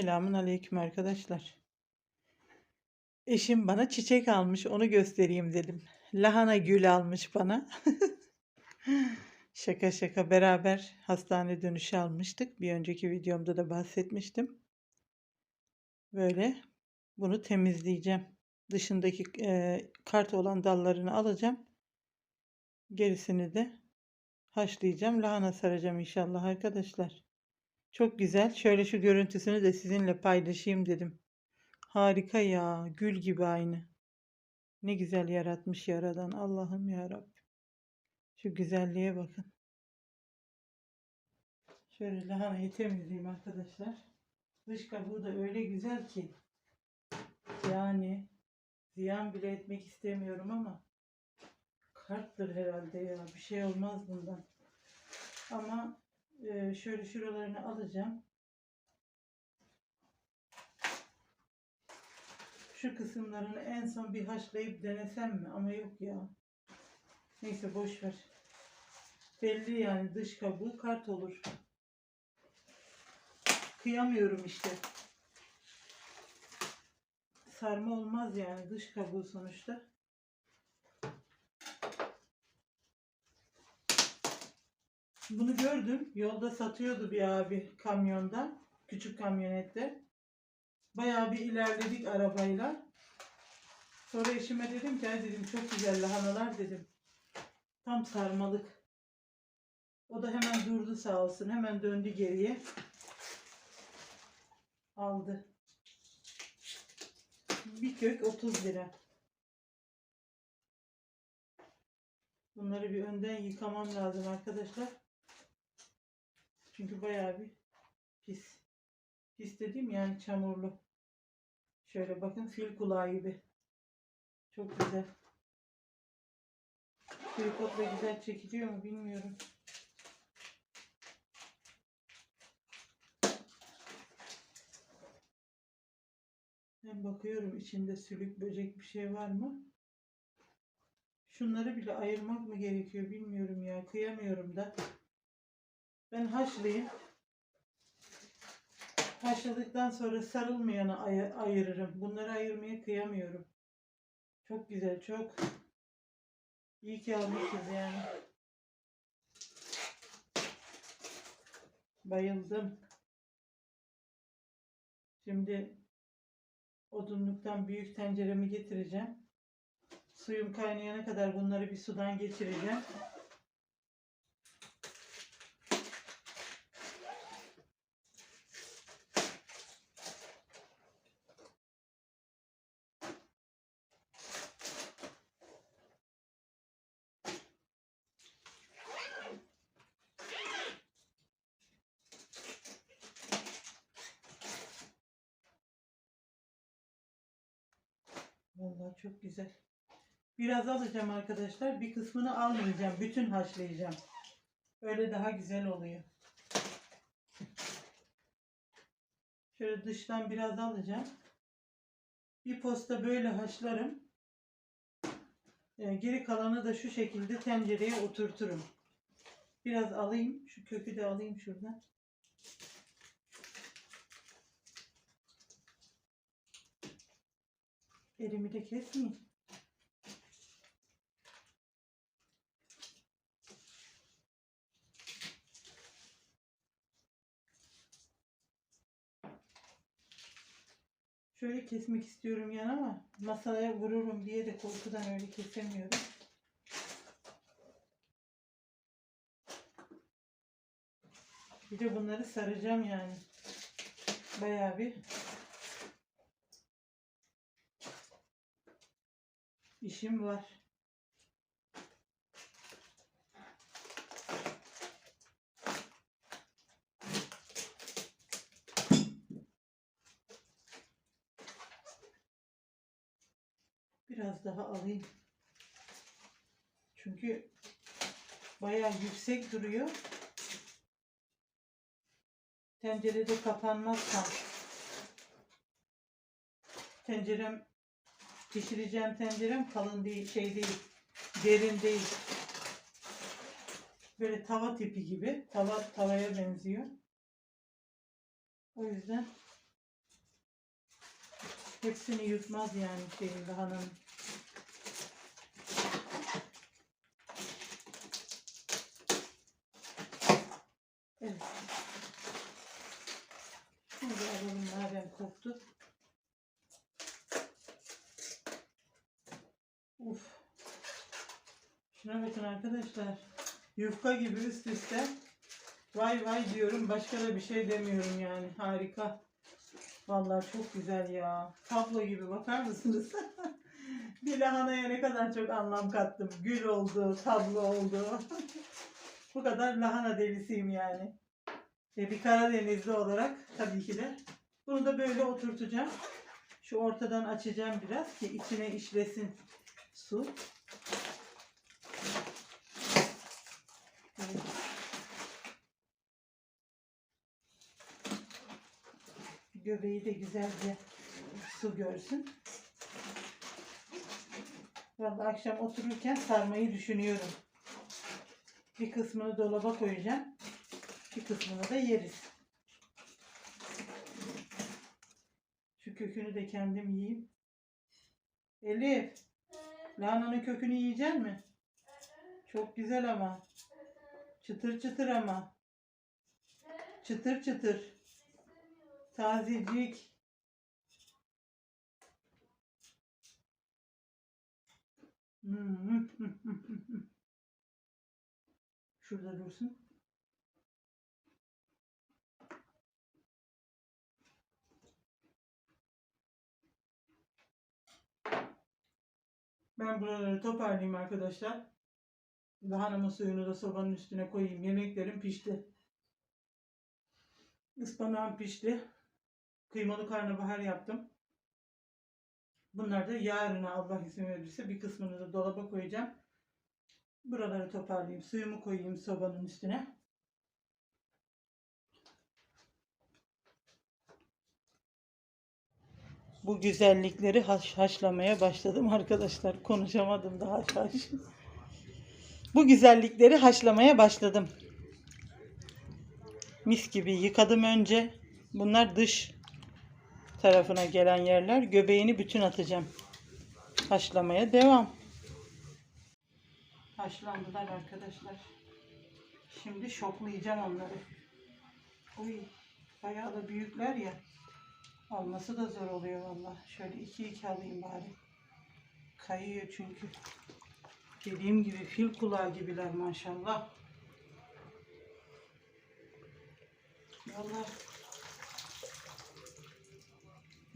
Selamun aleyküm arkadaşlar. Eşim bana çiçek almış, onu göstereyim dedim. Lahana gül almış bana. Şaka şaka beraber hastane dönüşü almıştık. Bir önceki videomda da bahsetmiştim. Böyle bunu temizleyeceğim. Dışındaki e, kart olan dallarını alacağım. Gerisini de haşlayacağım. Lahana saracağım inşallah arkadaşlar. Çok güzel. Şöyle şu görüntüsünü de sizinle paylaşayım dedim. Harika ya. Gül gibi aynı. Ne güzel yaratmış yaradan. Allah'ım ya Rabbim. Şu güzelliğe bakın. Şöyle lahanayı temizleyeyim arkadaşlar. Dış kabuğu da öyle güzel ki. Yani ziyan bile etmek istemiyorum ama karttır herhalde ya. Bir şey olmaz bundan. Ama şöyle şuralarını alacağım. Şu kısımlarını en son bir haşlayıp denesem mi? Ama yok ya. Neyse boş ver. Belli yani dış kabuğu kart olur. Kıyamıyorum işte. Sarma olmaz yani dış kabuğu sonuçta. Bunu gördüm. Yolda satıyordu bir abi kamyonda. Küçük kamyonette. Bayağı bir ilerledik arabayla. Sonra eşime dedim ki dedim çok güzel lahanalar dedim. Tam sarmalık. O da hemen durdu sağ olsun. Hemen döndü geriye. Aldı. Bir kök 30 lira. Bunları bir önden yıkamam lazım arkadaşlar. Çünkü bayağı bir pis. Pis dediğim yani çamurlu. Şöyle bakın fil kulağı gibi. Çok güzel. Tripodla güzel çekiliyor mu bilmiyorum. Ben bakıyorum içinde sülük böcek bir şey var mı? Şunları bile ayırmak mı gerekiyor bilmiyorum ya. Kıyamıyorum da. Ben haşlayayım. Haşladıktan sonra sarılmayanı ay- ayırırım. Bunları ayırmaya kıyamıyorum. Çok güzel, çok. İyi ki almışız yani. Bayıldım. Şimdi odunluktan büyük tenceremi getireceğim. Suyum kaynayana kadar bunları bir sudan geçireceğim. Vallahi çok güzel. Biraz alacağım arkadaşlar. Bir kısmını almayacağım. Bütün haşlayacağım. Öyle daha güzel oluyor. Şöyle dıştan biraz alacağım. Bir posta böyle haşlarım. Ee, geri kalanı da şu şekilde tencereye oturturum. Biraz alayım. Şu kökü de alayım şuradan. Elimi de kesmeyeyim. Şöyle kesmek istiyorum yani ama masaya vururum diye de korkudan öyle kesemiyorum. Bir de bunları saracağım yani. Bayağı bir işim var. Biraz daha alayım. Çünkü bayağı yüksek duruyor. Tencerede kapanmaz tam. Tencerem pişireceğim tencerem kalın değil, şey değil, derin değil. Böyle tava tipi gibi, tava tavaya benziyor. O yüzden Hepsini yutmaz yani şeyin lahananın. Evet. Şimdi alalım madem koktu. Bakın arkadaşlar. Yufka gibi üst üste. Vay vay diyorum. Başka da bir şey demiyorum yani. Harika. Vallahi çok güzel ya. Tablo gibi bakar mısınız? bir lahanaya ne kadar çok anlam kattım. Gül oldu, tablo oldu. Bu kadar lahana delisiyim yani. Ve bir Karadenizli olarak tabii ki de bunu da böyle oturtacağım. Şu ortadan açacağım biraz ki içine işlesin su. Evet. Göbeği de güzelce su görsün. Vallahi akşam otururken sarmayı düşünüyorum. Bir kısmını dolaba koyacağım. Bir kısmını da yeriz. Şu kökünü de kendim yiyeyim. Elif, lahananın kökünü yiyecek mi? Çok güzel ama. Çıtır çıtır ama. Çıtır çıtır. Tazecik. Hmm. Şurada dursun. Ben buraları toparlayayım arkadaşlar. Lahanamın suyunu da sobanın üstüne koyayım. Yemeklerim pişti. Ispanağım pişti. Kıymalı karnabahar yaptım. Bunlar da yarına Allah izin verirse bir kısmını da dolaba koyacağım. Buraları toparlayayım. Suyumu koyayım sobanın üstüne. Bu güzellikleri haş haşlamaya başladım arkadaşlar. Konuşamadım da haş haş. Bu güzellikleri haşlamaya başladım. Mis gibi yıkadım önce. Bunlar dış tarafına gelen yerler. Göbeğini bütün atacağım. Haşlamaya devam. Haşlandılar arkadaşlar. Şimdi şoklayacağım onları. Uy, bayağı da büyükler ya. Alması da zor oluyor valla. Şöyle iki iki alayım bari. Kayıyor çünkü. Dediğim gibi fil kulağı gibiler maşallah. Valla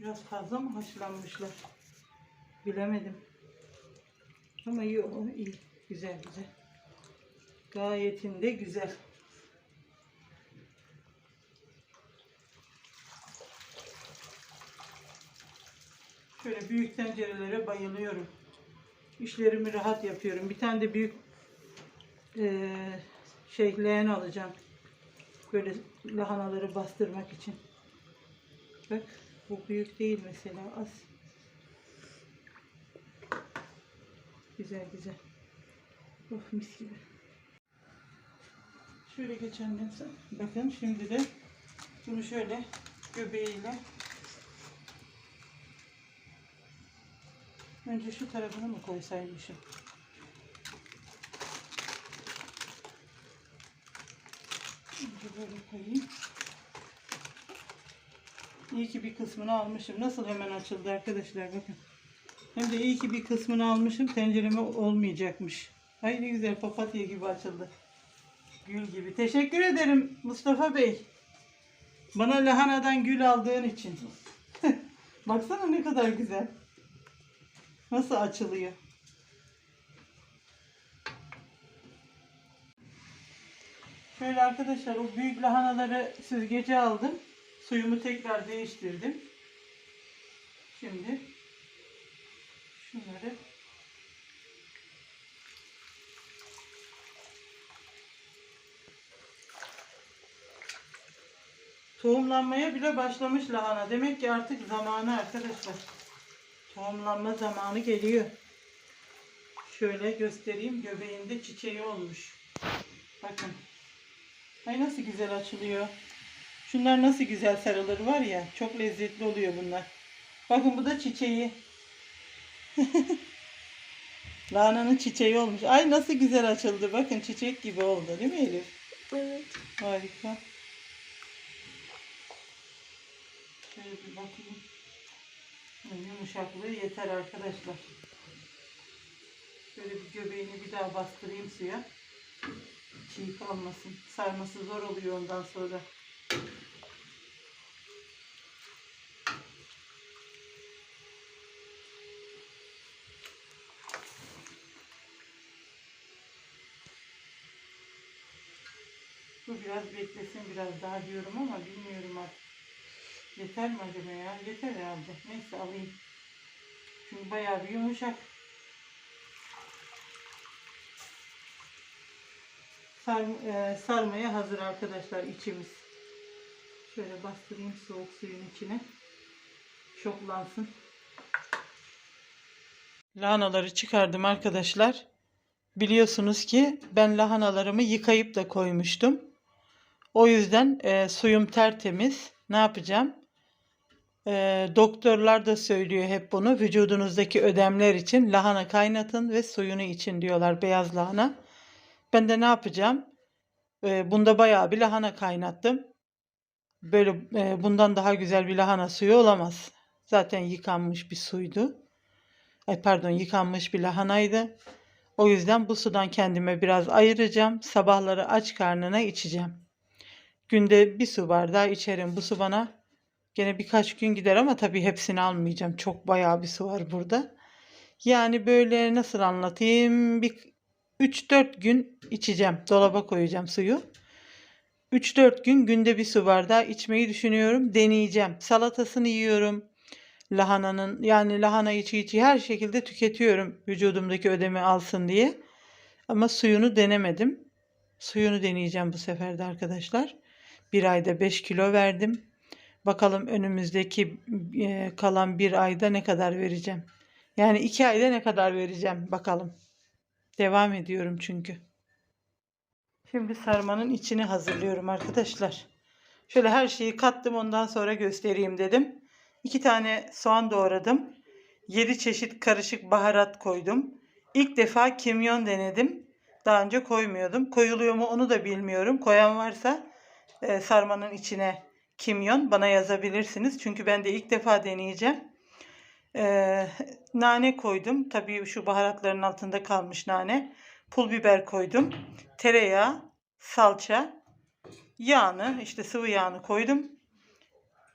biraz fazla mı haşlanmışlar? Bilemedim. Ama iyi, o iyi. Güzel güzel. Gayetinde güzel. Şöyle büyük tencerelere bayılıyorum. İşlerimi rahat yapıyorum. Bir tane de büyük eee şey leğen alacağım. Böyle lahanaları bastırmak için. Bak bu büyük değil mesela az. Güzel güzel. Of mis gibi. Şöyle geçen bakın şimdi de bunu şöyle göbeğiyle Önce şu tarafını mı koysaymışım? Önce böyle koyayım. İyi ki bir kısmını almışım. Nasıl hemen açıldı arkadaşlar bakın. Hem de iyi ki bir kısmını almışım. Tencereme olmayacakmış. Ay ne güzel papatya gibi açıldı. Gül gibi. Teşekkür ederim Mustafa Bey. Bana lahanadan gül aldığın için. Baksana ne kadar güzel. Nasıl açılıyor? Şöyle arkadaşlar o büyük lahanaları süzgece aldım. Suyumu tekrar değiştirdim. Şimdi şunları Tohumlanmaya bile başlamış lahana. Demek ki artık zamanı arkadaşlar. Tohumlanma zamanı geliyor. Şöyle göstereyim. Göbeğinde çiçeği olmuş. Bakın. Ay nasıl güzel açılıyor. Şunlar nasıl güzel sarılır var ya. Çok lezzetli oluyor bunlar. Bakın bu da çiçeği. Lahananın çiçeği olmuş. Ay nasıl güzel açıldı. Bakın çiçek gibi oldu değil mi Elif? Evet. Harika. Şöyle bir bakayım. Yumuşaklığı yeter arkadaşlar. Şöyle bir göbeğini bir daha bastırayım suya. Çiğ kalmasın. Sarması zor oluyor ondan sonra. Bu biraz beklesin biraz daha diyorum ama bilmiyorum artık. Yeter mi acaba ya? Yeter herhalde. Neyse alayım. Çünkü bayağı bir yumuşak. Sar, e, sarmaya hazır arkadaşlar içimiz. Şöyle bastırayım soğuk suyun içine. Şoklansın. Lahanaları çıkardım arkadaşlar. Biliyorsunuz ki ben lahanalarımı yıkayıp da koymuştum. O yüzden e, suyum tertemiz. Ne yapacağım? E, doktorlar da söylüyor hep bunu. Vücudunuzdaki ödemler için lahana kaynatın ve suyunu için diyorlar beyaz lahana. Ben de ne yapacağım? E, bunda bayağı bir lahana kaynattım. Böyle e, bundan daha güzel bir lahana suyu olamaz. Zaten yıkanmış bir suydu. Ay pardon yıkanmış bir lahanaydı. O yüzden bu sudan kendime biraz ayıracağım. Sabahları aç karnına içeceğim. Günde bir su bardağı içerim. Bu su bana gene birkaç gün gider ama tabii hepsini almayacağım. Çok bayağı bir su var burada. Yani böyle nasıl anlatayım? Bir 3-4 gün içeceğim. Dolaba koyacağım suyu. 3-4 gün günde bir su bardağı içmeyi düşünüyorum. Deneyeceğim. Salatasını yiyorum. Lahananın yani lahana içi içi her şekilde tüketiyorum vücudumdaki ödemi alsın diye. Ama suyunu denemedim. Suyunu deneyeceğim bu sefer de arkadaşlar. Bir ayda 5 kilo verdim. Bakalım önümüzdeki e, kalan bir ayda ne kadar vereceğim. Yani iki ayda ne kadar vereceğim bakalım. Devam ediyorum çünkü. Şimdi sarmanın içini hazırlıyorum arkadaşlar. Şöyle her şeyi kattım ondan sonra göstereyim dedim. İki tane soğan doğradım. 7 çeşit karışık baharat koydum. İlk defa kimyon denedim. Daha önce koymuyordum. Koyuluyor mu onu da bilmiyorum. Koyan varsa e, sarmanın içine kimyon bana yazabilirsiniz. Çünkü ben de ilk defa deneyeceğim. E, nane koydum. Tabii şu baharatların altında kalmış nane. Pul biber koydum. Tereyağı, salça, yağını işte sıvı yağını koydum.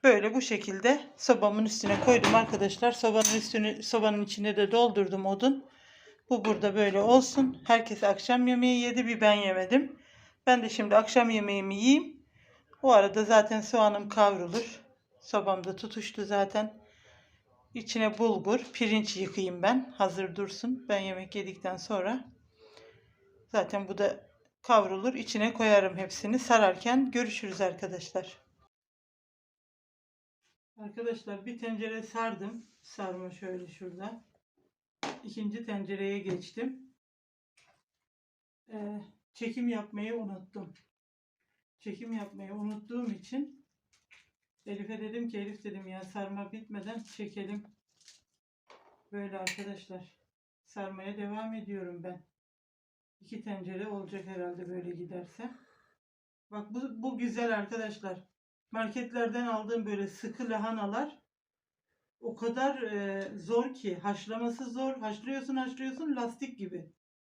Böyle bu şekilde sobamın üstüne koydum arkadaşlar. Sobanın üstünü sobanın içine de doldurdum odun. Bu burada böyle olsun. Herkes akşam yemeği yedi bir ben yemedim. Ben de şimdi akşam yemeğimi yiyeyim. O arada zaten soğanım kavrulur. Sobamda tutuştu zaten. İçine bulgur, pirinç yıkayayım ben. Hazır dursun. Ben yemek yedikten sonra. Zaten bu da kavrulur. İçine koyarım hepsini. Sararken görüşürüz arkadaşlar. Arkadaşlar bir tencere sardım. Sarma şöyle şurada. İkinci tencereye geçtim. Ee, çekim yapmayı unuttum. Çekim yapmayı unuttuğum için Elif'e dedim ki Elif dedim ya sarma bitmeden çekelim. Böyle arkadaşlar. Sarmaya devam ediyorum ben. İki tencere olacak herhalde böyle giderse. Bak bu, bu güzel arkadaşlar. Marketlerden aldığım böyle sıkı lahanalar o kadar e, zor ki haşlaması zor. Haşlıyorsun haşlıyorsun lastik gibi.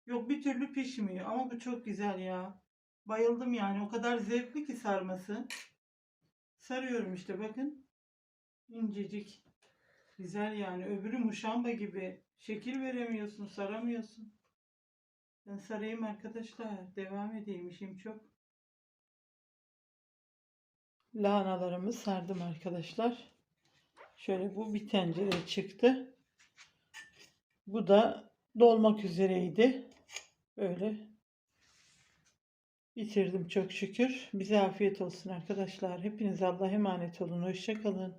Yok bir türlü pişmiyor ama bu çok güzel ya. Bayıldım yani o kadar zevkli ki sarması. Sarıyorum işte bakın. İncecik. Güzel yani. Öbürü muşamba gibi. Şekil veremiyorsun, saramıyorsun. Ben sarayım arkadaşlar. Devam edeyim işim çok. Lahanalarımı sardım arkadaşlar. Şöyle bu bir tencere çıktı. Bu da dolmak üzereydi. Böyle bitirdim çok şükür. Bize afiyet olsun arkadaşlar. Hepinize Allah'a emanet olun. Hoşça kalın.